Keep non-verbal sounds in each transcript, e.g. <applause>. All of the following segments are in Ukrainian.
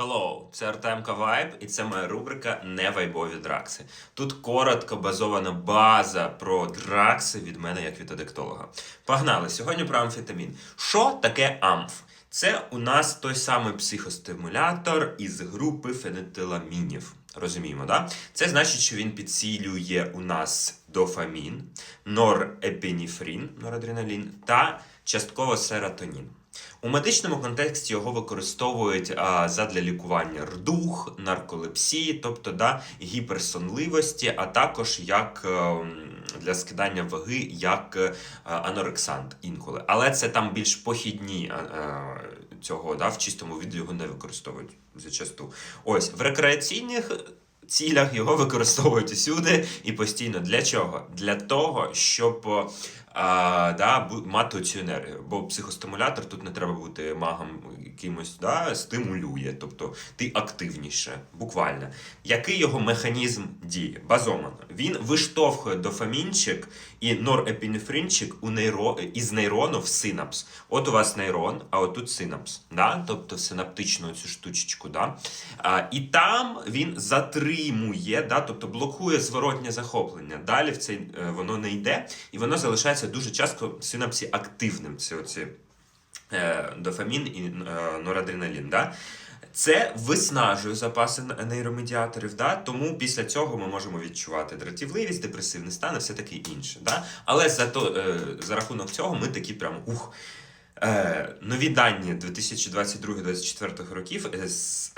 Hello, це Артемка Вайб, і це моя рубрика Невайбові дракси. Тут коротко базована база про дракси від мене як від адектолога. Погнали! Сьогодні про амфетамін. Що таке амф? Це у нас той самий психостимулятор із групи фенетиламінів. Розуміємо, да? Це значить, що він підсилює у нас дофамін, норепінефрин, норадреналін та частково серотонін. У медичному контексті його використовують а, задля лікування рдух, нарколепсії, тобто да, гіперсонливості, а також як ем, для скидання ваги, як е, анорексант інколи. Але це там більш похідні е, цього, да, в чистому віді його не використовують зачасту. Ось в рекреаційних цілях його <laughs> використовують усюди і постійно. Для чого? Для того, щоб а, да, мати цю енергію. Бо психостимулятор тут не треба бути магом якимось, да, стимулює, тобто ти активніше, буквально. Який його механізм дії? Базовано. Він виштовхує дофамінчик і норепінефринчик у нейро... із нейрону в синапс. От у вас нейрон, а отут синапс, да? тобто синаптичну цю штучечку. Да? А, і там він затримує, да? тобто блокує зворотнє захоплення. Далі в цей, е, воно не йде, і воно залишається дуже часто в синапсі активним. Це оці е, дофамін і е, норадреналін. Да? Це виснажує запаси нейромедіаторів, да? тому після цього ми можемо відчувати дратівливість, депресивний стан і все таке інше. Да? Але за, то, е, за рахунок цього ми такі прям ух. Е, нові дані 2022-2024 років е,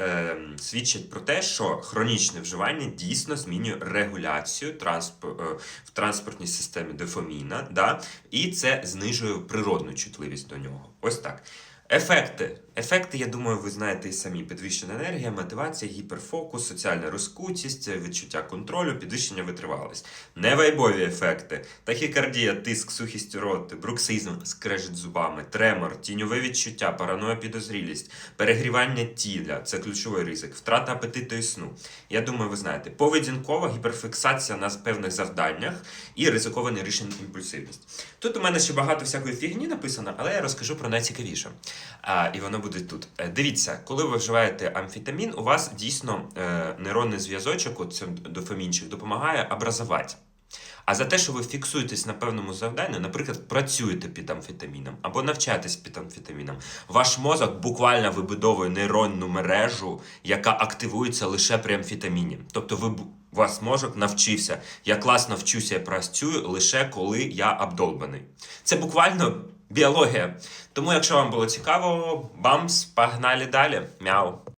е, свідчать про те, що хронічне вживання дійсно змінює регуляцію е, в транспортній системі дофаміна, да? і це знижує природну чутливість до нього. Ось так. Ефекти. Ефекти, я думаю, ви знаєте і самі: підвищена енергія, мотивація, гіперфокус, соціальна розкутість, відчуття контролю, підвищення витривалості. Невайбові ефекти: тахікардія, тиск, сухість роти, бруксизм, скрежет зубами, тремор, тіньове відчуття, параноя, підозрілість, перегрівання тіла це ключовий ризик, втрата апетиту і сну. Я думаю, ви знаєте, поведінкова гіперфіксація на певних завданнях і ризикований рішень імпульсивність. Тут у мене ще багато всякої фігні написано, але я розкажу про найцікавіше. І воно буде тут. Е, Дивіться, коли ви вживаєте амфетамін, у вас дійсно е, нейронний зв'язочок, дофамінчик, допомагає образувати. А за те, що ви фіксуєтесь на певному завданні, наприклад, працюєте під амфетаміном або навчаєтесь під амфетаміном, ваш мозок буквально вибудовує нейронну мережу, яка активується лише при амфетаміні. Тобто, ви вас мозок навчився. Я класно вчуся і працюю лише коли я обдолбаний. Це буквально біологія. Тому, якщо вам було цікаво, бамс, погнали далі. Мяу.